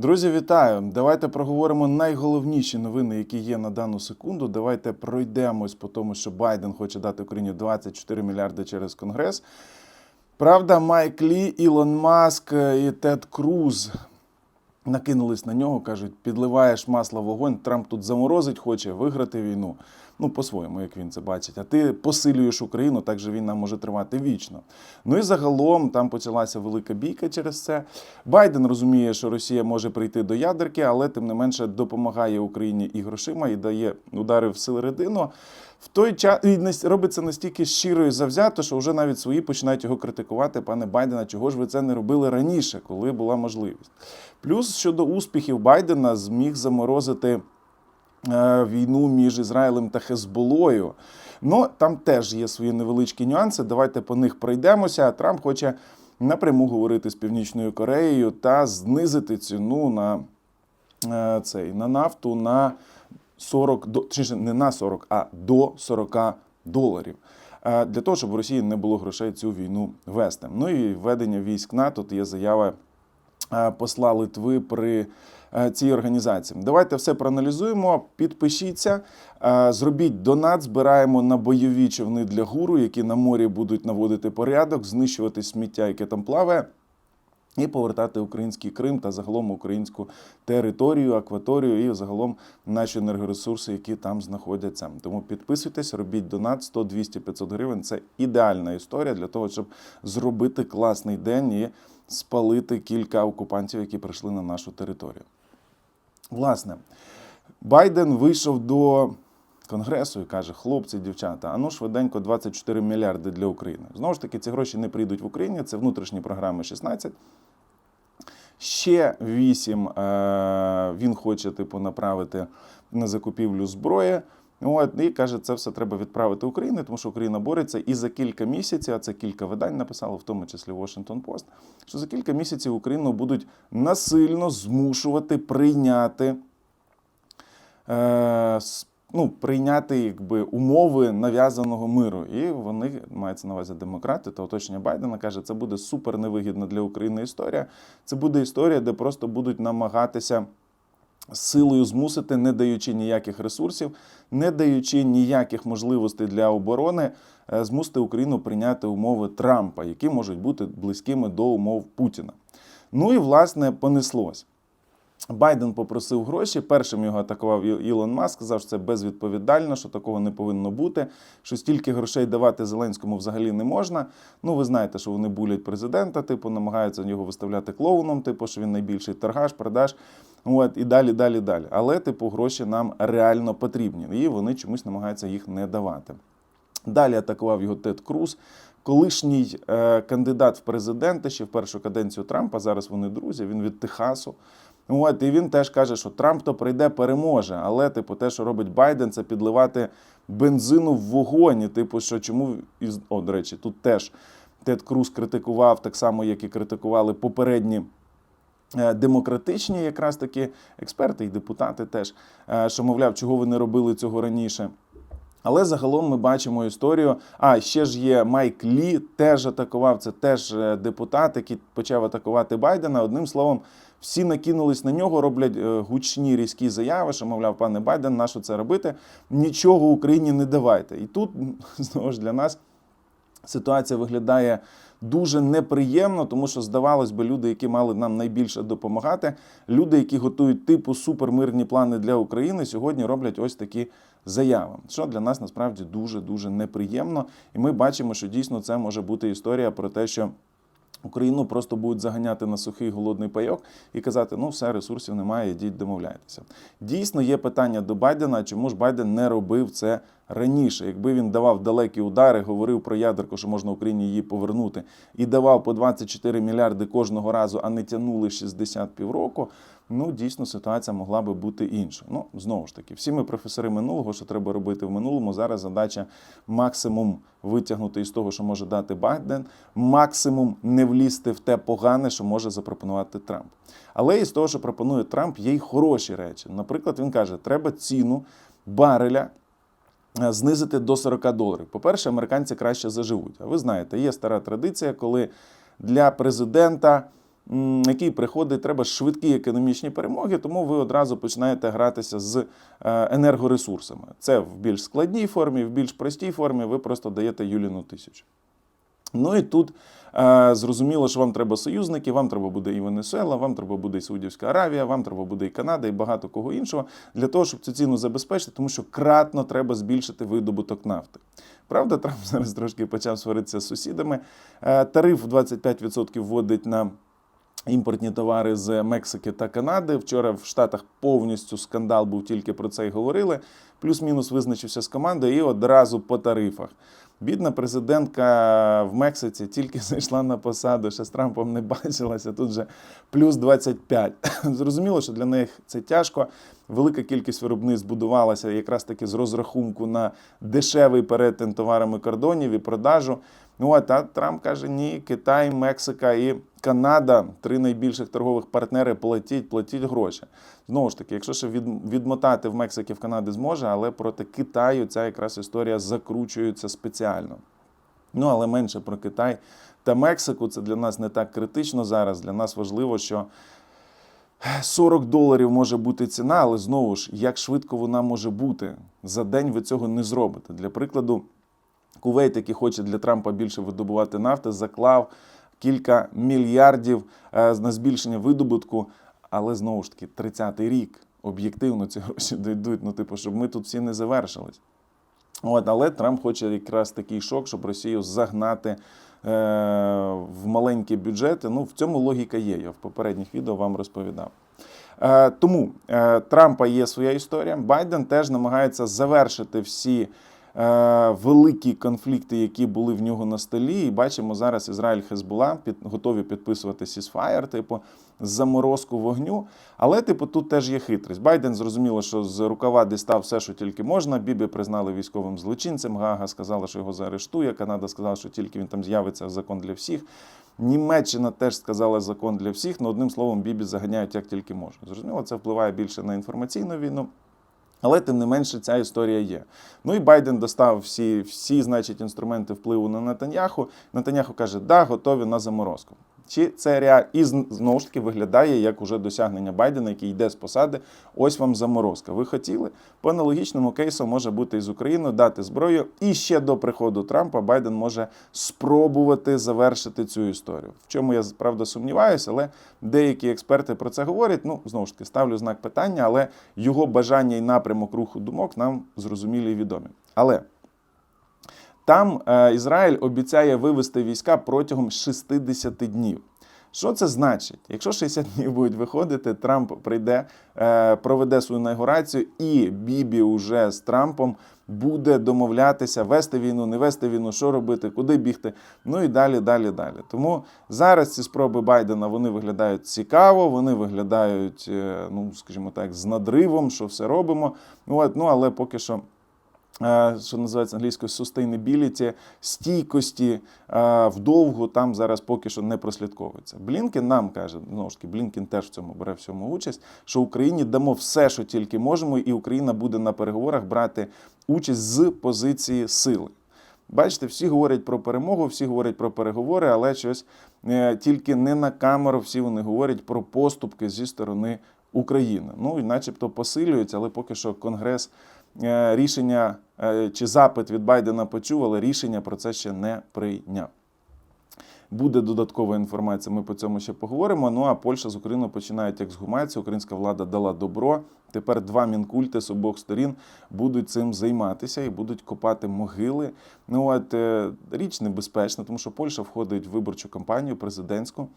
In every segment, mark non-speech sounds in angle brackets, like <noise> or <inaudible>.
Друзі, вітаю! Давайте проговоримо найголовніші новини, які є на дану секунду. Давайте пройдемось по тому, що Байден хоче дати Україні 24 мільярди через Конгрес. Правда, Майк Лі, Ілон Маск і Тед Круз накинулись на нього, кажуть, підливаєш масло в вогонь, Трамп тут заморозить, хоче виграти війну. Ну, по-своєму, як він це бачить. А ти посилюєш Україну, так же війна може тривати вічно. Ну і загалом там почалася велика бійка через це. Байден розуміє, що Росія може прийти до ядерки, але тим не менше допомагає Україні і грошима, і дає удари в середину. В той час і нас- робить настільки щиро і завзято, що вже навіть свої починають його критикувати, пане Байдена, чого ж ви це не робили раніше, коли була можливість. Плюс щодо успіхів Байдена зміг заморозити війну між Ізраїлем та Хезболою. Ну там теж є свої невеличкі нюанси. Давайте по них пройдемося. Трамп хоче напряму говорити з Північною Кореєю та знизити ціну на е, цей на нафту на 40 до чи не на 40, а до 40 доларів. Е, Для того, щоб в Росії не було грошей цю війну вести. Ну і введення військ НАТО, тут є заява е, посла Литви при е, цій організації. Давайте все проаналізуємо. Підпишіться, е, зробіть донат. Збираємо на бойові човни для гуру, які на морі будуть наводити порядок, знищувати сміття, яке там плаває. І повертати український Крим та загалом українську територію, акваторію і загалом наші енергоресурси, які там знаходяться. Тому підписуйтесь, робіть донат 100, 200, 500 гривень. Це ідеальна історія для того, щоб зробити класний день і спалити кілька окупантів, які прийшли на нашу територію. Власне, Байден вийшов до Конгресу і каже: хлопці, дівчата, а ну швиденько 24 мільярди для України. Знову ж таки, ці гроші не прийдуть в Україні, це внутрішні програми 16. Ще 8 е, він хоче типу направити на закупівлю зброї. От, і каже, це все треба відправити Україні, тому що Україна бореться. І за кілька місяців, а це кілька видань написало, в тому числі Washington Post, що за кілька місяців Україну будуть насильно змушувати прийняти е, ну, прийняти якби, умови нав'язаного миру. І вони мається на увазі демократи та оточення Байдена каже, це буде супер невигідна для України історія. Це буде історія, де просто будуть намагатися. Силою змусити, не даючи ніяких ресурсів, не даючи ніяких можливостей для оборони, е, змусити Україну прийняти умови Трампа, які можуть бути близькими до умов Путіна. Ну і власне понеслось. Байден попросив гроші. Першим його атакував Ілон Маск, сказав, що це безвідповідально, що такого не повинно бути, що стільки грошей давати Зеленському взагалі не можна. Ну, ви знаєте, що вони булять президента, типу, намагаються його виставляти клоуном, типу, що він найбільший торгаш, продаж. От, і далі, далі, далі. Але, типу, гроші нам реально потрібні. І вони чомусь намагаються їх не давати. Далі атакував його Тед Круз, колишній е, кандидат в президенти ще в першу каденцію Трампа. Зараз вони друзі. Він від Техасу. От, і він теж каже, що Трамп то прийде, переможе. Але, типу, те, що робить Байден, це підливати бензину в вогонь. Типу, що чому о, до речі, тут теж Тед Круз критикував так само, як і критикували попередні. Е, Демократичні, якраз таки експерти і депутати теж, е, що мовляв, чого ви не робили цього раніше. Але загалом ми бачимо історію. А ще ж є Майк Лі, теж атакував. Це теж е, депутат, який почав атакувати Байдена. Одним словом, всі накинулись на нього, роблять гучні різкі заяви, що мовляв, пане Байден, на що це робити? Нічого Україні не давайте. І тут <laughs> знову ж для нас ситуація виглядає дуже неприємно, тому що здавалось би, люди, які мали нам найбільше допомагати, люди, які готують типу супермирні плани для України, сьогодні роблять ось такі заяви, що для нас насправді дуже дуже неприємно. І ми бачимо, що дійсно це може бути історія про те, що. Україну просто будуть заганяти на сухий голодний пайок і казати, ну все, ресурсів немає, йдіть домовляйтеся. Дійсно, є питання до Байдена, чому ж Байден не робив це раніше. Якби він давав далекі удари, говорив про ядерку, що можна Україні її повернути, і давав по 24 мільярди кожного разу, а не тягнули 60 півроку. Ну, дійсно, ситуація могла би бути інша. Ну, знову ж таки, всі ми професори минулого, що треба робити в минулому. Зараз задача максимум витягнути із того, що може дати Байден, максимум не влізти в те погане, що може запропонувати Трамп. Але із того, що пропонує Трамп, є й хороші речі. Наприклад, він каже, треба ціну бареля е, знизити до 40 доларів. По-перше, американці краще заживуть. А ви знаєте, є стара традиція, коли для президента який приходить, треба швидкі економічні перемоги, тому ви одразу починаєте гратися з е, енергоресурсами. Це в більш складній формі, в більш простій формі ви просто даєте Юліну тисячу. Ну і тут е, зрозуміло, що вам треба союзники, вам треба буде і Венесуела, вам треба буде і Саудівська Аравія, вам треба буде і Канада, і багато кого іншого для того, щоб цю ціну забезпечити, тому що кратно треба збільшити видобуток нафти. Правда, Трамп <laughs> зараз трошки почав сваритися з сусідами. Е, тариф 25% вводить на. Імпортні товари з Мексики та Канади. Вчора в Штатах повністю скандал був тільки про це й говорили. Плюс-мінус визначився з командою і одразу по тарифах. Бідна президентка в Мексиці тільки <laughs> зайшла на посаду, ще з Трампом не бачилася. Тут же плюс 25. <laughs> Зрозуміло, що для них це тяжко. Велика кількість виробництв будувалася якраз таки з розрахунку на дешевий перетин товарами кордонів і продажу. Ну а Трамп каже: ні, Китай, Мексика і Канада три найбільших торгових партнери платіть, платіть гроші. Знову ж таки, якщо ще від, відмотати в Мексики, в Канади зможе, але проти Китаю ця якраз історія закручується спеціально. Ну, але менше про Китай та Мексику. Це для нас не так критично зараз. Для нас важливо, що 40 доларів може бути ціна, але знову ж, як швидко вона може бути. За день ви цього не зробите. Для прикладу, Кувейт, який хоче для Трампа більше видобувати нафти, заклав кілька мільярдів е, на збільшення видобутку, але знову ж таки, 30-й рік об'єктивно ці <laughs> гроші дійдуть, ну, типу, щоб ми тут всі не завершились. От, але Трамп хоче якраз такий шок, щоб Росію загнати е, в маленькі бюджети. Ну, в цьому логіка є. Я в попередніх відео вам розповідав. Е, тому Трампа є своя історія. Байден теж намагається завершити всі великі конфлікти, які були в нього на столі. І бачимо зараз Ізраїль Хезбула під готові підписувати сісфаєр, типу заморозку вогню. Але, типу, тут теж є хитрість. Байден зрозуміло, що з рукава дістав все, що тільки можна. Бібі признали військовим злочинцем. Гага сказала, що його заарештує. Канада сказала, що тільки він там з'явиться закон для всіх. Німеччина теж сказала закон для всіх. Ну, одним словом, Бібі заганяють як тільки можна. Зрозуміло, це впливає більше на інформаційну війну. Але тим не менше ця історія є. Ну і Байден достав всі, всі значить, інструменти впливу на Натаньяху. Натаньяху каже, да, готові на заморозку. Чи це реаль... І знову ж таки виглядає як уже досягнення Байдена, який йде з посади. Ось вам заморозка. Ви хотіли? По аналогічному кейсу може бути із Україною дати зброю. І ще до приходу Трампа Байден може спробувати завершити цю історію. В чому я правда сумніваюся, але деякі експерти про це говорять. Ну знову ж таки ставлю знак питання, але його бажання і напрямок руху думок нам зрозумілі і відомі. Але. Там е, Ізраїль обіцяє вивести війська протягом 60 днів. Що це значить? Якщо 60 <laughs> днів будуть виходити, Трамп прийде, е, проведе свою інаугурацію, і Бібі уже з Трампом буде домовлятися, вести війну, не вести війну, що робити, куди бігти. Ну і далі, далі, далі. Тому зараз ці спроби Байдена вони виглядають цікаво, вони виглядають, е, ну скажімо так, з надривом, що все робимо. Ну, от, ну але поки що. Е, що називається англійською sustainability, стійкості е, вдовгу там зараз поки що не прослідковується. Блінкен нам каже, знову ж таки, Блінкен теж в цьому бере в цьому участь, що Україні дамо все, що тільки можемо, і Україна буде на переговорах брати участь з позиції сили. Бачите, всі говорять про перемогу, всі говорять про переговори, але щось е, тільки не на камеру, всі вони говорять про поступки зі сторони України. Ну і начебто посилюються, але поки що Конгрес рішення чи запит від Байдена почув, але рішення про це ще не прийняв. Буде додаткова інформація, ми по цьому ще поговоримо. Ну а Польща з Україною починають ексгумацію. Українська влада дала добро. Тепер два мінкульти з обох сторін будуть цим займатися і будуть копати могили. Ну от е, річ небезпечна, тому що Польща входить в виборчу кампанію президентську.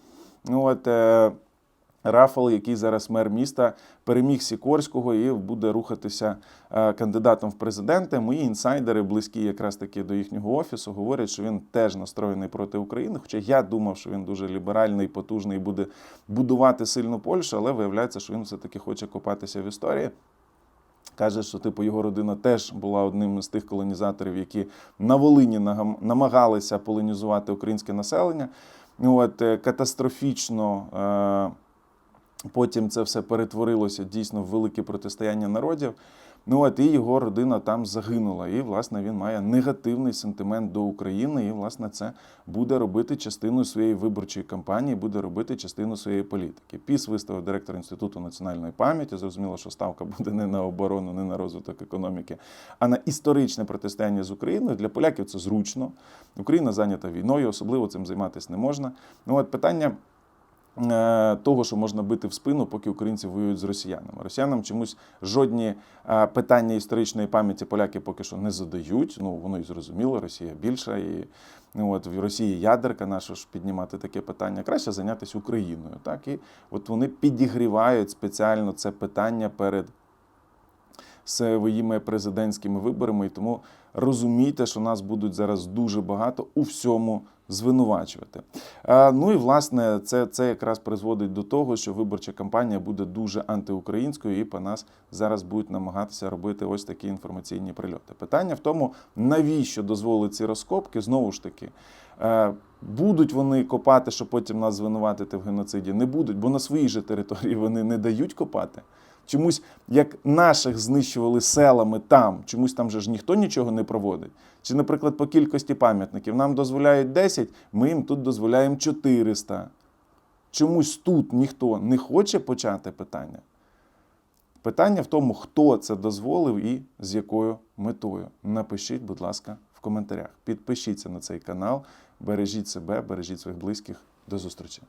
Ну от е, Рафал, який зараз мер міста, переміг Сікорського і буде рухатися е, кандидатом в президенти. Мої інсайдери, близькі якраз таки до їхнього офісу, говорять, що він теж настроєний проти України. Хоча я думав, що він дуже ліберальний, потужний, буде будувати сильну Польщу, але виявляється, що він все-таки хоче копатися в історії. Каже, що типу його родина теж була одним з тих колонізаторів, які на Волині намагалися полонізувати українське населення. От е, катастрофічно. Потім це все перетворилося дійсно в велике протистояння народів. Ну от і його родина там загинула. І, власне, він має негативний сентимент до України. І, власне, це буде робити частиною своєї виборчої кампанії, буде робити частину своєї політики. Піс виставив директор Інституту національної пам'яті. Зрозуміло, що ставка буде не на оборону, не на розвиток економіки, а на історичне протистояння з Україною. Для поляків це зручно. Україна зайнята війною, особливо цим займатися не можна. Ну от питання. Е, Того, що можна бити в спину, поки українці воюють з росіянами. Росіянам чомусь жодні е, питання історичної пам'яті поляки поки що не задають. Ну воно і зрозуміло, Росія більша, і ну от в Росії ядерка наша ж піднімати таке питання. Краще зайнятися Україною. Так і от вони підігрівають спеціально це питання перед своїми президентськими виборами, і тому розумійте, що нас будуть зараз дуже багато у всьому звинувачувати. Ну і власне це, це якраз призводить до того, що виборча кампанія буде дуже антиукраїнською, і по нас зараз будуть намагатися робити ось такі інформаційні прильоти. Питання в тому, навіщо дозволить ці розкопки, знову ж таки. е, Будуть вони копати, щоб потім нас звинуватити в геноциді? Не будуть, бо на своїй же території вони не дають копати. Чомусь, як наших знищували селами там, чомусь там же ж ніхто нічого не проводить. Чи, наприклад, по кількості пам'ятників нам дозволяють 10, ми їм тут дозволяємо 400. Чомусь тут ніхто не хоче почати питання. Питання в тому, хто це дозволив і з якою метою. Напишіть, будь ласка, в коментарях. Підпишіться на цей канал, бережіть себе, бережіть своїх близьких. До зустрічі!